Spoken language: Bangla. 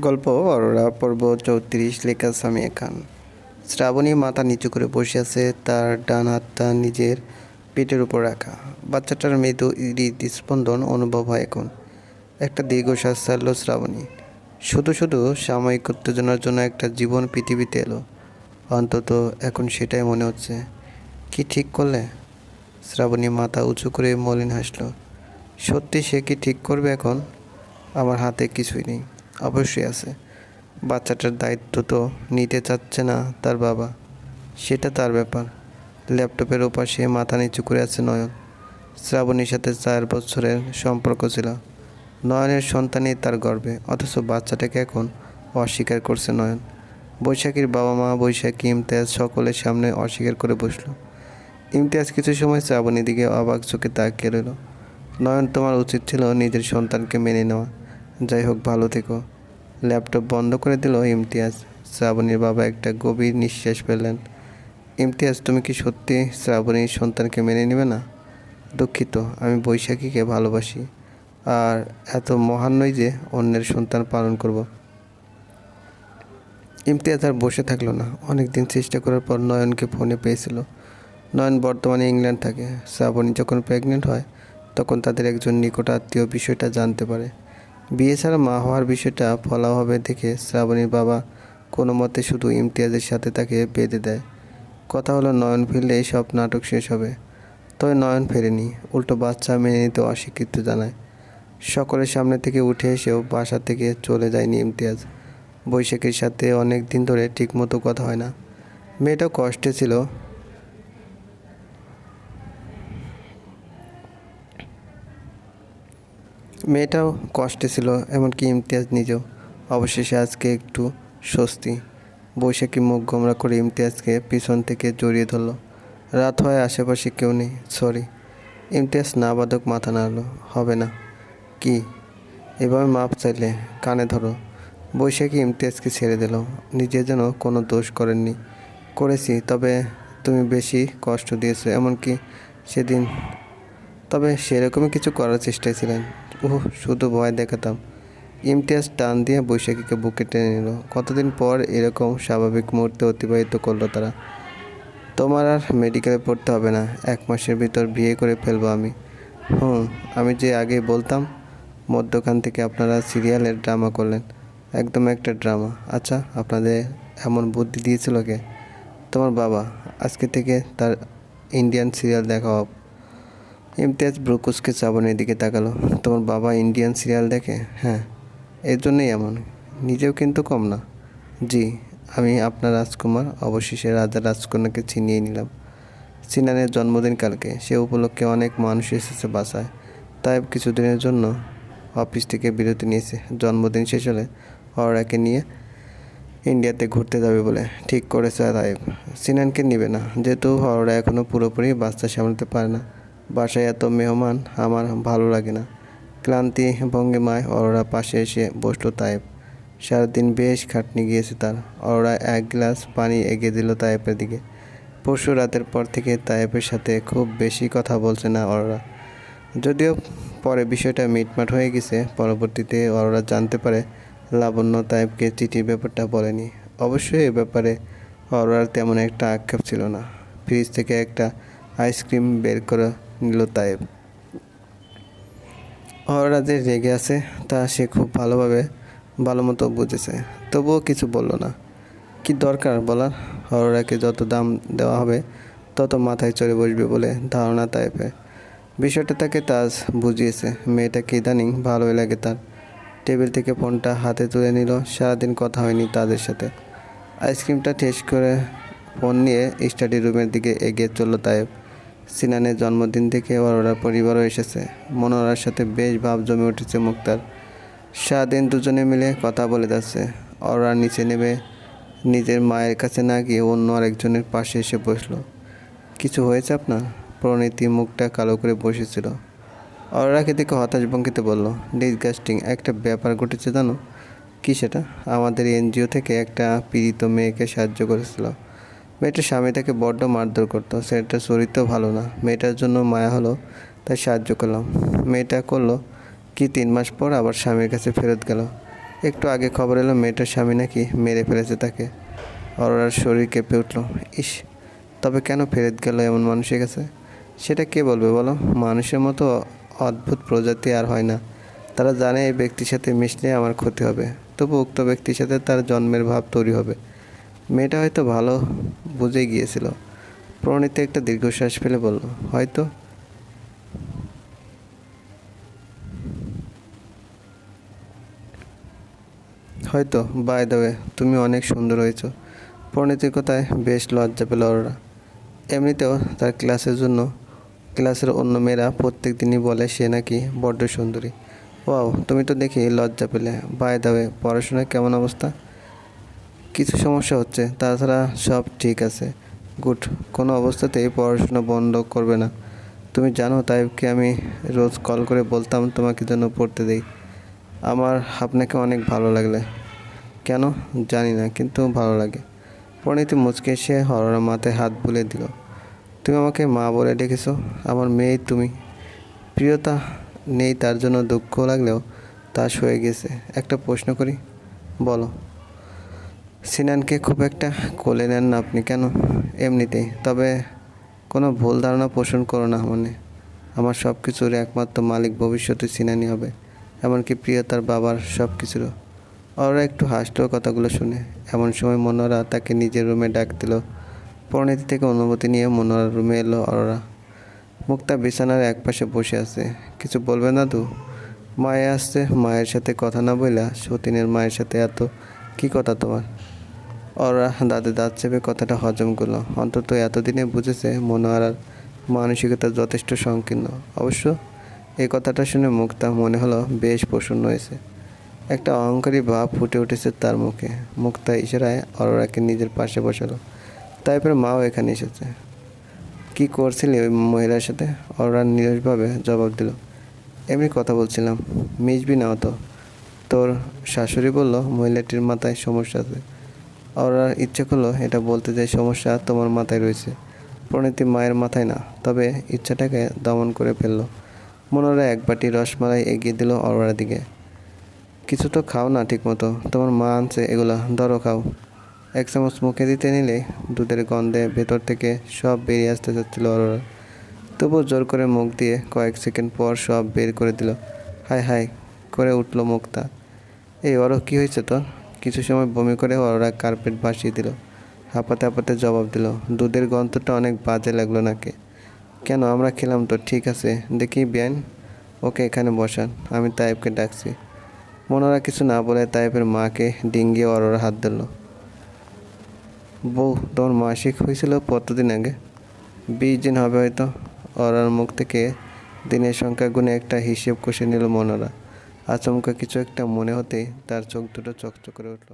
গল্প, অরোরা, পর্ব চৌত্রিশ, লেখা সামিয়া খান। শ্রাবণী মাথা নিচু করে বসে আছে, তার ডান হাতটা নিজের পেটের উপর রাখা। বাচ্চাটার মৃদু হৃদস্পন্দন অনুভব হয় এখন। একটা দীর্ঘশ্বাস ছাড়ল শ্রাবণী। শুধু শুধু সাময়িক উত্তেজনার জন্য একটা জীবন পৃথিবীতে এলো। অন্তত এখন সেটাই মনে হচ্ছে। কি ঠিক করলে? শ্রাবণী মাথা উঁচু করে মলিন হাসলো। সত্যি সে কি ঠিক করবে এখন? আমার হাতে কিছুই নেই। অবশ্যই আছে। বাচ্চাটার দায়িত্ব তো নিতে চাচ্ছে না তার বাবা। সেটা তার ব্যাপার। ল্যাপটপের ওপাশে মাথা নিচু করে আছে নয়ন। শ্রাবণীর সাথে চার বছরের সম্পর্ক ছিল। নয়নের সন্তানই তার গর্বে, অথচ বাচ্চাটাকে এখন অস্বীকার করছে নয়ন। বৈশাখীর বাবা মা বৈশাখী, ইমতিয়াজ সকলের সামনে অস্বীকার করে বসল। ইমতিয়াজ কিছু সময় শ্রাবণীর দিকে অবাক চোখে তাকিয়ে রইল। নয়ন, তোমার উচিত ছিল নিজের সন্তানকে মেনে নেওয়া। যাই হোক, ভালো থেকো। ল্যাপটপ বন্ধ করে দিল ইমতিয়াজ। শ্রাবণীর বাবা একটা গভীর নিঃশ্বাস ফেললেন। ইমতিয়াজ, তুমি কি সত্যি শ্রাবণীর সন্তানকে মেনে নেবে না? দুঃখিত, আমি বৈশাখীকে ভালোবাসি। আর এত মহান নই যে অন্যের সন্তান পালন করব। ইমতিয়াজ আর বসে থাকল না। অনেক দিন চেষ্টা করার পর নয়নকে ফোনে পেয়েছিল। নয়ন বর্তমানে ইংল্যান্ড থাকে। শ্রাবণী যখন প্রেগনেন্ট হয়, তখন তাদের একজন নিকট আত্মীয় বিষয়টা জানতে পারে। বিয়ে ছাড়া মা হওয়ার বিষয়টা ফলা হবে দেখে শ্রাবণীর বাবা কোনো মতে শুধু ইমতিয়াজের সাথে তাকে বেঁধে দেয়। কথা হলো নয়ন ফিরলে সব নাটক শেষ হবে। তবে নয়ন ফেরেনি, উল্টো বাচ্চা মেনে নিতে অস্বীকৃত জানায়। সকলের সামনে থেকে উঠে এসেও বাসা থেকে চলে যায়নি ইমতিয়াজ। বৈশাখীর সাথে অনেক দিন ধরে ঠিকমতো কথা হয় না। মেয়েটাও কষ্টে ছিল মেয়েটাও কষ্টে ছিল, এমনকি ইমতিয়াজ নিজেও। অবশেষে আজকে একটু স্বস্তি। বৈশাখী মুখ গোমরা করে ইমতিয়াজকে পিছন থেকে জড়িয়ে ধরলো। রাত হয়, আশেপাশে কেউ নেই, সরি। ইমতিয়াজ না বাদক মাথা নাড়লো, হবে না। কি? এভাবে মাপ চাইলে কানে ধরো। বৈশাখী ইমতিয়াজকে ছেড়ে দিল। নিজে যেন কোনো দোষ করেননি। করেছি, তবে তুমি বেশি কষ্ট দিয়েছ, এমনকি সেদিন। তবে সেরকমই কিছু করার চেষ্টায় ছিলেন। ওহ শুধু ভয় দেখাতাম। ইমতিয়াজ টান দিয়ে বৈশাখীকে বুকে টেনে নিল। কতদিন পর এরকম স্বাভাবিক মুহূর্তে অতিবাহিত করল তারা? তোমার আর মেডিকেলে পড়তে হবে না, এক মাসের ভিতর বিয়ে করে ফেলব আমি। হুম, আমি যে আগে বলতাম, মধ্যখান থেকে আপনারা সিরিয়ালের ড্রামা করলেন। একদম একটা ড্রামা। আচ্ছা আপনাদের এমন বুদ্ধি দিয়েছিল কে? তোমার বাবা, আজকে থেকে তার ইন্ডিয়ান সিরিয়াল দেখা ইমতিয়াজ ব্রুকুসকে চাবনের দিকে তাকালো। তোমার বাবা ইন্ডিয়ান সিরিয়াল দেখে? হ্যাঁ। এর জন্যই এমন। নিজেও কিন্তু কম না। জি, আমি আপনার রাজকুমার, অবশেষে রাজা রাজকন্যাকে ছিনিয়ে নিলাম। সিনানের জন্মদিন কালকে। সে উপলক্ষে অনেক মানুষ এসেছে বাসায়। তাই কিছুদিনের জন্য অফিস থেকে বিরতি নিয়েছে। জন্মদিন শেষ হলে অরাকে নিয়ে ইন্ডিয়াতে ঘুরতে যাবে বলে। ঠিক করেছে তাইব সিনানকে নিবে না। যেহেতু হররা এখনও পুরোপুরি বাচ্চা সামলাতে পারে না। বাসায় এত মেহমান, আমার ভালো লাগে না। ক্লান্তি, ভঙ্গিমায় অরোরা পাশে এসে বসল তাইব সারাদিন বেশ খাটনি গিয়েছে তার। অরোরা এক গ্লাস পানি এগিয়ে দিল তাইপের দিকে। পরশু রাতের পর থেকে তাইপের সাথে খুব বেশি কথা বলছে না অরোরা। যদিও পরে বিষয়টা মিটমাট হয়ে গেছে, পরবর্তীতে অরোরা জানতে পারে লাবণ্য তাইবকে চিঠির ব্যাপারটা বলেনি। অবশ্যই এ ব্যাপারে অরোরার তেমন একটা আক্ষেপ ছিল না। ফ্রিজ থেকে একটা আইসক্রিম বের করে নিল তাইব অরোরা যে রেগে আছে, তা সে খুব ভালোভাবে ভালো মতো বুঝেছে। তবুও কিছু বলল না। কি দরকার বলার? অরোরাকে যত দাম দেওয়া হবে, তত মাথায় চড়ে বসবে বলে ধারণা তাইপের বিষয়টা তাকে তাজ বুঝিয়েছে। মেয়েটাকে ইদানিং ভালোই লাগে তার। টেবিল থেকে ফোনটা হাতে তুলে নিল। সারাদিন কথা হয়নি তাদের সাথে। আইসক্রিমটা টেস্ট করে ফোন নিয়ে স্টাডি রুমের দিকে এগিয়ে চলল তাইব সিনানের জন্মদিন থেকে অরোরার পরিবারও এসেছে। মনোরার সাথে বেশ ভাব জমে উঠেছে মুক্তার। সারাদিন দুজনে মিলে কথা বলে যাচ্ছে। অরোরা নিচে নেমে নিজের মায়ের কাছে না গিয়ে অন্য আরেকজনের পাশে এসে বসল। কিছু হয়েছে আপনার? প্রণীতি মুখটা কালো করে বসেছিল। অরোরাকে দেখে হতাশ ভঙ্গিতে বলল ডিসগাস্টিং একটা ব্যাপার ঘটেছে জানো? কি সেটা? আমাদের এনজিও থেকে একটা পীড়িত মেয়েকে সাহায্য করেছিল। মেয়েটার স্বামী তাকে বড্ড মারধর করতো। সেটার চরিত্র ভালো না। মেয়েটার জন্য মায়া হলো, তাই সাহায্য করলাম। মেয়েটা করল, কি তিন মাস পর আবার স্বামীর কাছে ফেরত গেল। একটু আগে খবর এলো, মেয়েটার স্বামী নাকি মেরে ফেলেছে তাকে। অরোরার শরীর কেঁপে উঠল। ইস, তবে কেন ফেরত গেল এমন মানুষের কাছে? সেটা কে বলবে বলো? মানুষের মতো অদ্ভুত প্রজাতি আর হয় না। তারা জানে এই ব্যক্তির সাথে মিশলে আমার ক্ষতি হবে। তবু উক্ত ব্যক্তির সাথে তার জন্মের ভাব তৈরি হবে। মেয়েটা হয়তো ভালো বুঝে গিয়েছিল। প্রণীতে একটা দীর্ঘশ্বাস ফেলে বলল, হয়তো। হয়তো বাই দেবে তুমি অনেক সুন্দর হয়েছো। প্রণীতির কথায় বেশ লজ্জা পেল ওরা এমনিতেও তার ক্লাসের জন্য ক্লাসের অন্য মেয়েরা প্রত্যেক দিনই বলে, সে নাকি বড্ড সুন্দরী। ওয়াও, তুমি তো দেখি লজ্জা পেলে। বাই দেবে পড়াশোনার কেমন অবস্থা? কিছু সমস্যা হচ্ছে, তাছাড়া সব ঠিক আছে। গুড, কোনো অবস্থাতেই পড়াশোনা বন্ধ করবে না। তুমি জানো তাইবকে আমি রোজ কল করে বলতাম তোমাকে জন্য পড়তে দেই। আমার আপনাকে অনেক ভালো লাগলে। কেন? জানি না, কিন্তু ভালো লাগে। পরিণীতি মুচকে এসে হররা মাথায় হাত বুলিয়ে দিল। তুমি আমাকে মা বলে ডেকেছো? আমার মেয়ে তুমি। প্রিয়তা নেই তার জন্য দুঃখ লাগলেও তা সয়ে গেছে। একটা প্রশ্ন করি। বলো। সিনানকে খুব একটা কোলে নেন না আপনি কেন? এমনিতেই। তবে কোনো ভুল ধারণা পোষণ করো না মানে। আমার সব কিছুর একমাত্র মালিক ভবিষ্যতে সিনানি হবে। এমনকি প্রিয় তার বাবার সব কিছুরও ওরা একটু হাসলো কথাগুলো শুনে। এমন সময় মনোরা তাকে নিজের রুমে ডাক দিল। পরিণতি থেকে অনুমতি নিয়ে মনোরার রুমে এলো অরোরা। মুক্তা বিছানার একপাশে বসে আছে। কিছু বলবে না তো? মায়ে আসছে, মায়ের সাথে কথা না বইলা সতীনের মায়ের সাথে এত কি কথা তোমার? ওরা দাঁতে দাঁত চেপে কথাটা হজম করল। অন্তত এতদিনে বুঝেছে মনোয়ারার মানসিকতা যথেষ্ট সংকীর্ণ। অবশ্য এই কথাটা শুনে মুক্তা মনে হলো বেশ প্রসন্ন হয়েছে। একটা অহংকারী ভাব ফুটে উঠেছে তার মুখে। মুক্তা ইশারায় অরোরাকে নিজের পাশে বসালো। তাইপরে মাও এখানে এসেছে। কি করছিলি ওই মহিলার সাথে? অরোরা নিরসভাবে জবাব দিল। এমনি কথা বলছিলাম। মিশবি না তো তোর শাশুড়ি বলল মহিলাটির মাথায় সমস্যা আছে। অরোরার ইচ্ছে করল এটা বলতে যে সমস্যা তোমার মাথায় রয়েছে। প্রণীতি মায়ের মাথায় না, তবে ইচ্ছাটাকে দমন করে ফেলল। মনোরা এক বাটি রসমালাই এগিয়ে দিল অরোরার দিকে। কিছু তো খাও না ঠিক মতো তোমার মা আনছে এগুলা, ধরো খাও। এক চামচ মুখে দিতে নিলে দুধের গন্ধে ভেতর থেকে সব বেরিয়ে আসতে চাচ্ছিল অরোরা। তবুও জোর করে মুখ দিয়ে কয়েক সেকেন্ড পর সব বের করে দিল। হাই হাই করে উঠল মুখটা। এই অরো কী হয়েছে তোর? কিছু সময় বমি করে অরোরা কার্পেট ভাসিয়ে দিল। হাঁপাতে হাঁপাতে জবাব দিল, দুধের গন্ধটা অনেক বাজে লাগল নাকি? কেন? আমরা খেলাম তো, ঠিক আছে। দেখি বিয়ান ওকে এখানে বসান, আমি তাইবকে ডাকছি। মনোরা কিছু না বলে তাইবের মাকে ডিঙ্গিয়ে অরোরা হাত দিল বউ তোমার মাসিক হয়েছিল কতদিন আগে? বিশ দিন হবে হয়তো। অরার মুখ থেকে দিনের সংখ্যা গুণে একটা হিসেব কষে নিল মনোরা। আচমকা কিছু একটা মনে হতে তার চোখ দুটো চকচক করে উঠল।